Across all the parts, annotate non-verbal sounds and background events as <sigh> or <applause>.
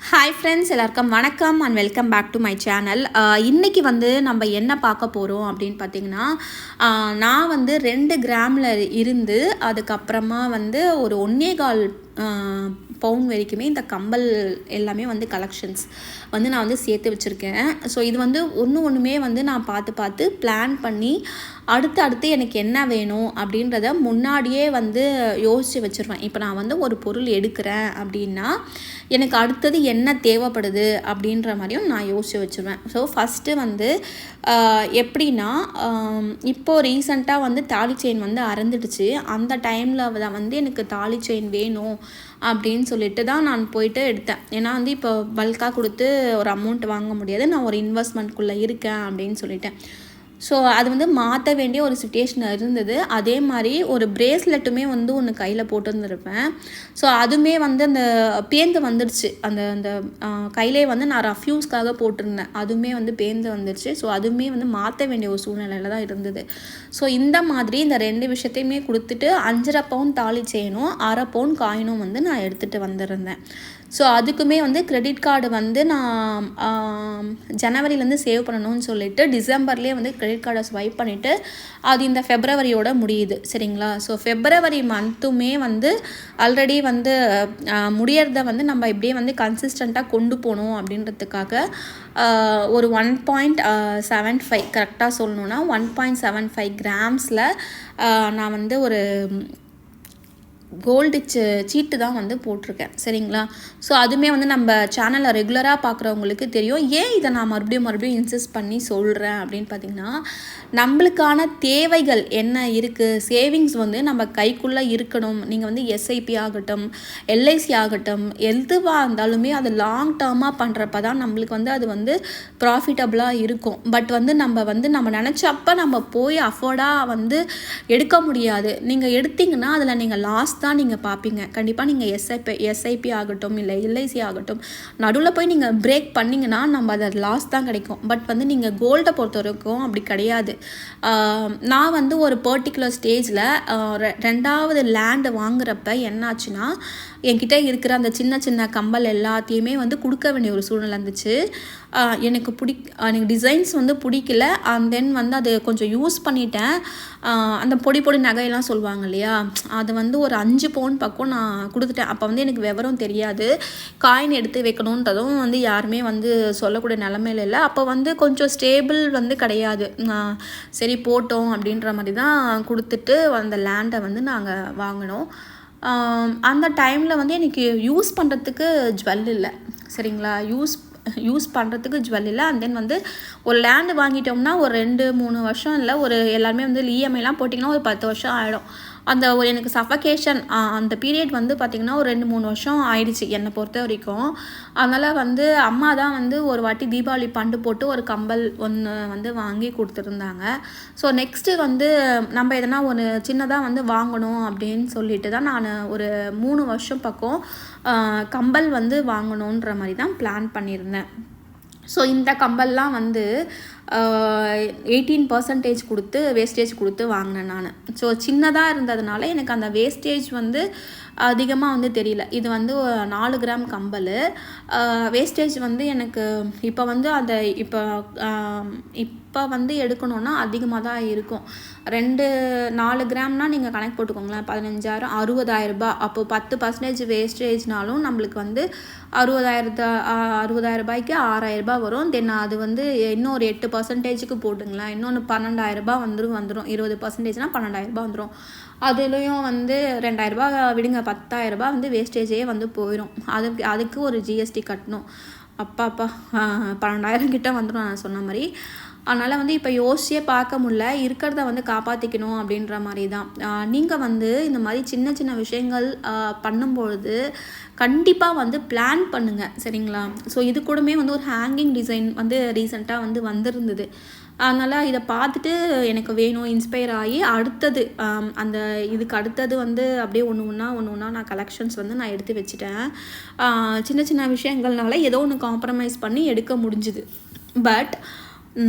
Hi friends எல்லாருக்கும் வணக்கம் and welcome back to my channel இன்றைக்கி வந்து நம்ம என்ன பார்க்க போகிறோம் அப்படின்னு பார்த்தீங்கன்னா நான் வந்து ரெண்டு கிராமில் இருந்து அதுக்கப்புறமா வந்து ஒரு ஒன்னே கால் பவுன் வரைக்குமே இந்த கம்பல் எல்லாமே வந்து கலெக்ஷன்ஸ் வந்து நான் வந்து சேர்த்து வச்சுருக்கேன். ஸோ இது வந்து ஒன்று ஒன்றுமே வந்து நான் பார்த்து பார்த்து பிளான் பண்ணி அடுத்து அடுத்து எனக்கு என்ன வேணும் அப்படின்றத முன்னாடியே வந்து யோசித்து வச்சுருவேன். இப்போ நான் வந்து ஒரு பொருள் எடுக்கிறேன் அப்படின்னா எனக்கு அடுத்தது என்ன தேவைப்படுது அப்படின்ற மாதிரியும் நான் யோசித்து வச்சுருவேன். ஸோ ஃபஸ்ட்டு வந்து எப்படின்னா இப்போது இப்போ ரீசண்டாக வந்து தாலி செயின் வந்து அறந்துடுச்சு. அந்த டைமில் தான் வந்து எனக்கு தாலி செயின் வேணும் அப்படின்னு சொல்லிட்டு தான் நான் போயிட்டு எடுத்தேன். ஏன்னா வந்து இப்போ பல்காக கொடுத்து ஒரு அமௌண்ட் வாங்க முடியாது. நான் ஒரு இன்வெஸ்ட்மெண்ட்குள்ளே இருக்கேன் அப்படின்னு சொல்லிட்டேன். ஸோ அது வந்து மாற்ற வேண்டிய ஒரு சுச்சுவேஷன் இருந்தது. அதே மாதிரி ஒரு பிரேஸ்லெட்டுமே வந்து ஒன்று கையில் போட்டுருந்துருப்பேன். ஸோ அதுவுமே வந்து அந்த பேந்து வந்துடுச்சு அந்த அந்த கையிலே வந்து நான் ரஃப்யூஸ்க்காக போட்டிருந்தேன். அதுவுமே வந்து பேந்து வந்துடுச்சு ஸோ அதுவுமே வந்து மாற்ற வேண்டிய ஒரு சூழ்நிலையில் தான் இருந்தது. ஸோ இந்த மாதிரி இந்த ரெண்டு விஷயத்தையுமே கொடுத்துட்டு அஞ்சரை பவுன் தாலி செய்யணும் அரை பவுன் காயினும் வந்து நான் எடுத்துகிட்டு வந்திருந்தேன். ஸோ அதுக்குமே வந்து கிரெடிட் கார்டு வந்து நான் ஜனவரிலேருந்து சேவ் பண்ணணும்னு சொல்லிட்டு டிசம்பர்லேயே வந்து கிரெடிட் கார்டை ஸ்வைப் பண்ணிவிட்டு அது இந்த ஃபெப்ரவரியோட முடியுது. சரிங்களா? ஸோ ஃபெப்ரவரி மந்த்துமே வந்து ஆல்ரெடி வந்து முடியறத வந்து நம்ம இப்படியே வந்து கன்சிஸ்டண்ட்டாக கொண்டு போகணும் அப்படின்றதுக்காக ஒரு ஒன் பாயிண்ட் செவன் ஃபைவ் கரெக்டாக சொல்லணுன்னா ஒன் பாயிண்ட் செவன் ஃபைவ் கிராம்ஸில் நான் வந்து ஒரு கோல்டு சீட்டு தான் வந்து போட்டிருக்கேன். சரிங்களா? ஸோ அதுவுமே வந்து நம்ம சேனலை ரெகுலராக பார்க்குறவங்களுக்கு தெரியும். ஏன் இதை நான் மறுபடியும் மறுபடியும் இன்சிஸ்ட் பண்ணி சொல்கிறேன் அப்படின்னு பார்த்தீங்கன்னா நம்மளுக்கான தேவைகள் என்ன இருக்குது சேவிங்ஸ் வந்து நம்ம கைக்குள்ளே இருக்கணும். நீங்கள் வந்து எஸ்ஐபி ஆகட்டும் எல்ஐசி ஆகட்டும் எதுவாக இருந்தாலுமே அது லாங் டேர்மாக பண்ணுறப்ப தான் நம்மளுக்கு வந்து அது வந்து ப்ராஃபிட்டபுளாக இருக்கும். பட் வந்து நம்ம வந்து நம்ம நினச்சப்ப நம்ம போய் அஃபோர்டாக வந்து எடுக்க முடியாது. நீங்கள் எடுத்தீங்கன்னா அதில் நீங்கள் லாஸ் தான் நீங்கள் பார்ப்பீங்க கண்டிப்பாக நீங்கள் எஸ்ஐபி எஸ்ஐபி ஆகட்டும் இல்லை எல்ஐசி ஆகட்டும் நடுவில் போய் நீங்கள் பிரேக் பண்ணிங்கன்னா நம்ம அதை லாஸ் தான் கிடைக்கும். பட் வந்து நீங்கள் கோல்டை பொறுத்த வரைக்கும் அப்படி கிடையாது. நான் வந்து ஒரு பர்டிகுலர் ஸ்டேஜில் ரெண்டாவது லேண்டு வாங்குறப்ப என்னாச்சுன்னா என்கிட்ட இருக்கிற அந்த சின்ன சின்ன கம்பல் எல்லாத்தையுமே வந்து கொடுக்க வேண்டிய ஒரு சூழ்நிலை இருந்துச்சு. எனக்கு பிடி எனக்கு டிசைன்ஸ் வந்து பிடிக்கல. அண்ட் தென் வந்து அது கொஞ்சம் யூஸ் பண்ணிட்டேன். அந்த பொடி பொடி நகையெல்லாம் சொல்லுவாங்க இல்லையா? அது வந்து ஒரு அஞ்சு அஞ்சு பவுன் பக்கம் நான் கொடுத்துட்டேன். அப்போ வந்து எனக்கு விவரம் தெரியாது. காயின் எடுத்து வைக்கணுன்றதும் வந்து யாருமே வந்து சொல்லக்கூடிய நிலமையில இல்லை. அப்போ வந்து கொஞ்சம் ஸ்டேபிள் வந்து கிடையாது. சரி போட்டோம் அப்படின்ற மாதிரி தான் கொடுத்துட்டு அந்த லேண்டை வந்து நாங்கள் வாங்கினோம். அந்த டைமில் வந்து எனக்கு யூஸ் பண்ணுறதுக்கு ஜுவல் இல்லை. சரிங்களா? யூஸ் யூஸ் பண்ணுறதுக்கு ஜுவல் இல்லை. அண்ட் தென் வந்து ஒரு லேண்டு வாங்கிட்டோம்னா ஒரு ரெண்டு மூணு வருஷம் இல்லை. ஒரு எல்லாருமே வந்து இஎம்ஐலாம் போட்டிங்கன்னா ஒரு பத்து வருஷம் ஆகிடும் அந்த ஒரு எனக்கு சஃபகேஷன் அந்த பீரியட் வந்து பார்த்திங்கன்னா ஒரு ரெண்டு மூணு வருஷம் ஆயிடுச்சு என்னை பொறுத்த வரைக்கும். அதனால் வந்து அம்மா தான் வந்து ஒரு வாட்டி தீபாவளி பண்டு போட்டு ஒரு கம்பல் ஒன்று வந்து வாங்கி கொடுத்துருந்தாங்க. ஸோ நெக்ஸ்ட்டு வந்து நம்ம எதனா ஒன்று சின்னதாக வந்து வாங்கணும் அப்படின்னு சொல்லிட்டு தான் நான் ஒரு மூணு வருஷம் பக்கம் கம்பல் வந்து வாங்கணுன்ற மாதிரி தான் பிளான் பண்ணியிருந்தேன். ஸோ இந்த கம்பல்லாம் வந்து எயிட்டீன் பர்சன்டேஜ் கொடுத்து வேஸ்டேஜ் கொடுத்து வாங்கினேன் நான். ஸோ சின்னதாக இருந்ததுனால எனக்கு அந்த வேஸ்டேஜ் வந்து அதிகமாக வந்து தெரியல. இது வந்து நாலு கிராம் கம்பல் வேஸ்டேஜ் வந்து எனக்கு இப்போ வந்து அந்த இப்போ இப்போ வந்து எடுக்கணும்னா அதிகமாக தான் இருக்கும். ரெண்டு நாலு கிராம்னால் நீங்கள் கணக்கு போட்டுக்கோங்களேன். பதினஞ்சாயிரம் அறுபதாயிரரூபா. ரூபாய் அப்போ பத்து பர்சன்டேஜ் வேஸ்டேஜ்னாலும் நம்மளுக்கு வந்து அறுபதாயிரத்து அறுபதாயிரம் ரூபாய்க்கு வரும். தென் அது வந்து இன்னும் ஒரு எட்டு பர்சன்டேஜுக்கு போட்டுங்களேன். இன்னொன்று பன்னெண்டாயிரரூபா வந்துடும் வந்துடும் இருபது பர்சன்டேஜ்னால் பன்னெண்டாயிரம் ரூபாய் வந்துடும் அதுலேயும் வந்து ரெண்டாயிரரூபா விடுங்க பத்தாயிரரூபா வந்து வேஸ்டேஜே வந்து போயிடும் அதுக்கு அதுக்கு ஒரு ஜிஎஸ்டி கட்டணும். அப்பா அப்பா பன்னெண்டாயிரம் கிட்ட வந்துடும் நான் சொன்ன மாதிரி. அதனால் வந்து இப்போ யோசிச்சே பார்க்க முடியல. இருக்கிறத வந்து காப்பாற்றிக்கணும் அப்படின்ற மாதிரி தான் நீங்கள் வந்து இந்த மாதிரி சின்ன சின்ன விஷயங்கள் பண்ணும்பொழுது கண்டிப்பாக வந்து பிளான் பண்ணுங்கள் சரிங்களா? ஸோ இது கூடமே வந்து ஒரு ஹேங்கிங் டிசைன் வந்து ரீசெண்டாக வந்து வந்திருந்தது. அதனால் இதை பார்த்துட்டு எனக்கு வேணும் இன்ஸ்பயர் ஆகி அடுத்தது அந்த இதுக்கு அடுத்தது வந்து அப்படியே ஒன்று ஒன்றா ஒன்று ஒன்றா நான் கலெக்ஷன்ஸ் வந்து நான் எடுத்து வச்சுட்டேன். சின்ன சின்ன விஷயங்கள்னால ஏதோ ஒன்று காம்ப்ரமைஸ் பண்ணி எடுக்க முடிஞ்சுது. பட்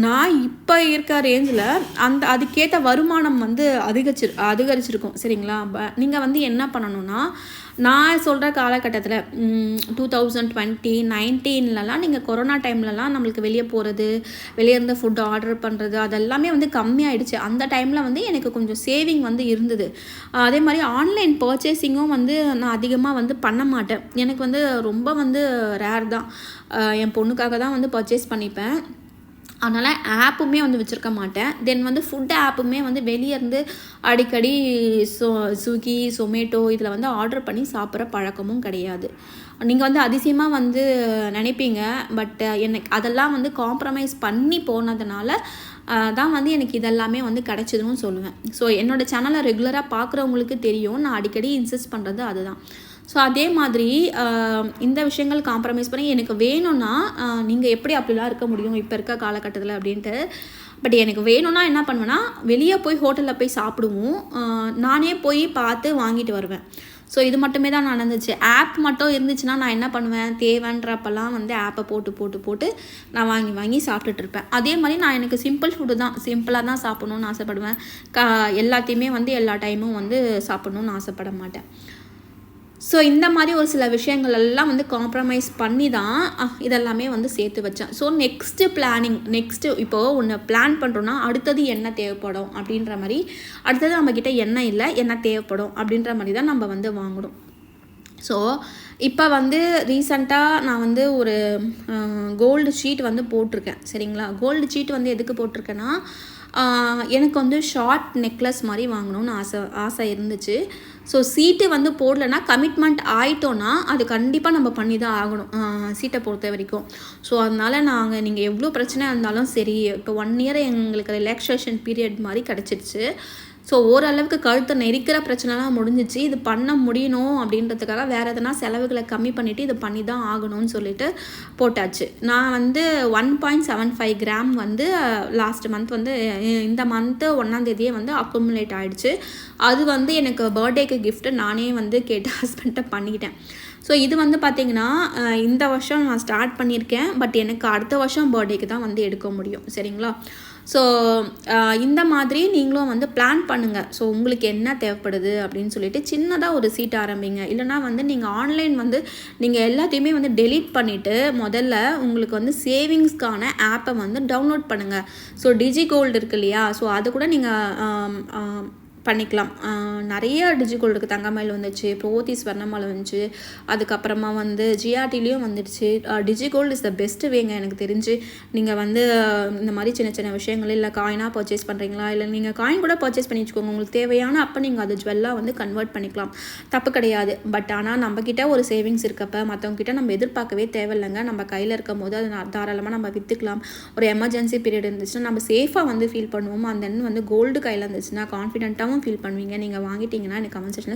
நான் இப்போ இருக்க ரேஞ்சில் அந்த அதுக்கேற்ற வருமானம் வந்து அதிகரிச்சிரு அதிகரிச்சிருக்கும். சரிங்களா? நீங்கள் வந்து என்ன பண்ணணும்னா நான் சொல்கிற காலகட்டத்தில் டூ தௌசண்ட் டுவெண்ட்டி நைன்டீன்லலாம் நீங்கள் கொரோனா டைம்லலாம் நம்மளுக்கு வெளியே போகிறது வெளியே இருந்து ஃபுட் ஆர்டர் பண்ணுறது அதெல்லாமே வந்து கம்மியாயிடுச்சு. அந்த டைமில் வந்து எனக்கு கொஞ்சம் சேவிங் வந்து இருந்தது. அதே மாதிரி ஆன்லைன் பர்ச்சேசிங்கும் வந்து நான் அதிகமாக வந்து பண்ண மாட்டேன். எனக்கு வந்து ரொம்ப வந்து ரேர் தான். என் பொண்ணுக்காக தான் வந்து பர்ச்சேஸ் பண்ணிப்பேன். அதனால் ஆப்புமே வந்து வச்சுருக்க மாட்டேன். தென் வந்து ஃபுட் ஆப்புமே வந்து வெளியே இருந்து அடிக்கடி சோ ஸ்விக்கி சொமேட்டோ இதில் வந்து ஆர்டர் பண்ணி சாப்பிட்ற பழக்கமும் கிடையாது. நீங்கள் வந்து அதிசயமாக வந்து நினைப்பீங்க பட் எனக்கு அதெல்லாம் வந்து காம்ப்ரமைஸ் பண்ணி போனதுனால தான் வந்து எனக்கு இதெல்லாமே வந்து கிடச்சிதுன்னு சொல்லுவேன். ஸோ என்னோடய சேனலை ரெகுலராக பார்க்குறவங்களுக்கு தெரியும். நான் அடிக்கடி இன்சிஸ்ட் பண்ணுறது அதுதான். ஸோ அதே மாதிரி இந்த விஷயங்கள் காம்ப்ரமைஸ் பண்ணி எனக்கு வேணும்னா நீங்கள் எப்படி அப்படிலாம் இருக்க முடியும்? இப்போ இருக்க காலகட்டத்தில் அப்படின்ட்டு. பட் எனக்கு வேணும்னா என்ன பண்ணுவேன்னா வெளியே போய் ஹோட்டலில் போய் சாப்பிடுவோம். நானே போய் பார்த்து வாங்கிட்டு வருவேன். ஸோ இது மட்டுமே தான் நடந்துச்சு. ஆப் மட்டும் இருந்துச்சுன்னா நான் என்ன பண்ணுவேன்? தேவைன்றப்பெல்லாம் வந்து ஆப்பை போட்டு போட்டு போட்டு நான் வாங்கி வாங்கி சாப்பிட்டுட்டு இருப்பேன். அதே மாதிரி நான் எனக்கு சிம்பிள் ஃபுட்டு தான் சிம்பிளாக தான் சாப்பிட்ணுன்னு ஆசைப்படுவேன். க எல்லாத்தையுமே வந்து எல்லா டைமும் வந்து சாப்பிட்ணுன்னு ஆசைப்பட மாட்டேன். ஸோ இந்த மாதிரி ஒரு சில விஷயங்கள் எல்லாம் வந்து காம்ப்ரமைஸ் பண்ணி தான் இதெல்லாமே வந்து சேர்த்து வச்சேன். ஸோ நெக்ஸ்ட்டு பிளானிங் நெக்ஸ்ட்டு இப்போது ஒன்று பிளான் பண்ணுறோன்னா அடுத்தது என்ன தேவைப்படும் அப்படின்ற மாதிரி அடுத்தது நம்மக்கிட்ட என்ன இல்லை என்ன தேவைப்படும் அப்படின்ற மாதிரி தான் நம்ம வந்து வாங்கணும் ஸோ இப்போ வந்து ரீசண்டாக நான் வந்து ஒரு கோல்டு ஷீட் வந்து போட்டிருக்கேன். சரிங்களா? கோல்டு ஷீட் வந்து எதுக்கு போட்டிருக்கேன்னா எனக்கு வந்து ஷார்ட் நெக்லஸ் மாதிரி வாங்கணும்னு ஆசை ஆசை இருந்துச்சு. ஸோ சீட்டு வந்து போடலன்னா கமிட்மெண்ட் ஆயிட்டோன்னா அது கண்டிப்பாக நம்ம பண்ணி தான் ஆகணும் சீட்டை பொறுத்த வரைக்கும். ஸோ அதனால் நாங்கள் நீங்கள் எவ்வளோ பிரச்சனை இருந்தாலும் சரி இப்போ ஒன் இயர் எங்களுக்கு ரிலாக்ஸேஷன் பீரியட் மாதிரி கிடச்சிருச்சு. ஸோ ஓரளவுக்கு கழுத்தை நெரிக்கிற பிரச்சனைலாம் முடிஞ்சிச்சு. இது பண்ண முடியணும் அப்படின்றதுக்காக வேறு எதனா செலவுகளை கம்மி பண்ணிவிட்டு இது பண்ணி தான் ஆகணும்னு சொல்லிட்டு போட்டாச்சு. நான் வந்து one point seven five gram வந்து லாஸ்ட் மந்த் வந்து இந்த மந்த்து ஒன்றாந்தேதியே வந்து அக்குமுலேட் ஆகிடுச்சு அது வந்து எனக்கு பர்த்டேக்கு கிஃப்ட்டு நானே வந்து கேட்டு <laughs> ஹஸ்பண்ட்டை பண்ணிக்கிட்டேன். ஸோ இது வந்து பார்த்திங்கன்னா இந்த வருஷம் நான் ஸ்டார்ட் பண்ணியிருக்கேன். பட் எனக்கு அடுத்த வருஷம் பர்த்டேக்கு தான் வந்து எடுக்க முடியும். சரிங்களா? ஸோ இந்த மாதிரி நீங்களும் வந்து பிளான் பண்ணுங்கள் ஸோ உங்களுக்கு என்ன தேவைப்படுது அப்படின்னு சொல்லிட்டு சின்னதாக ஒரு சீட் ஆரம்பிங்க. இல்லைனா வந்து நீங்கள் ஆன்லைன் வந்து நீங்கள் எல்லாத்தையுமே வந்து டெலீட் பண்ணிவிட்டு முதல்ல உங்களுக்கு வந்து சேவிங்ஸ்க்கான ஆப்பை வந்து டவுன்லோட் பண்ணுங்கள் ஸோ டிஜி கோல்டு இருக்கு இல்லையா? ஸோ அது கூட நீங்கள் பண்ணிக்கலாம். நிறைய டிஜிகோல் இருக்குது தங்கமயில் வந்துச்சு ப்ரோதி ஸ்வர்ணமலை வந்துச்சு அதுக்கப்புறமா வந்து ஜிஆர்டிலையும் வந்துடுச்சு. டிஜிகோல்டு இஸ் த பெஸ்ட்டு வேங்க எனக்கு தெரிஞ்சு. நீங்கள் வந்து இந்த மாதிரி சின்ன சின்ன விஷயங்கள் இல்லை காயினாக பர்ச்சேஸ் பண்ணுறீங்களா இல்லை நீங்கள் காயின் கூட பர்ச்சேஸ் பண்ணி வச்சுக்கோங்க. உங்களுக்கு தேவையான அப்போ நீங்கள் அது ஜுவல்லாக வந்து கன்வெர்ட் பண்ணிக்கலாம். தப்பு கிடையாது. பட் ஆனால் நம்மக்கிட்ட ஒரு சேவிங்ஸ் இருக்கப்போ மற்றவங்ககிட்ட நம்ம எதிர்பார்க்கவே தேவையில்லைங்க. நம்ம கையில் இருக்கும் போது அதை தாராளமாக நம்ம விற்றுக்கலாம் ஒரு எமர்ஜென்சி பீரியட் இருந்துச்சுன்னா நம்ம சேஃபாக வந்து ஃபீல் பண்ணுவோம் அந்த வந்து கோல்டு கையில் இருந்துச்சுன்னா கான்ஃபிடென்ட்டாகவும் ஃபீல் பண்ணுவீங்க. நீங்கள் வாங்கிட்டீங்கன்னா எனக்கு கமெண்ட் செக்ஷனில்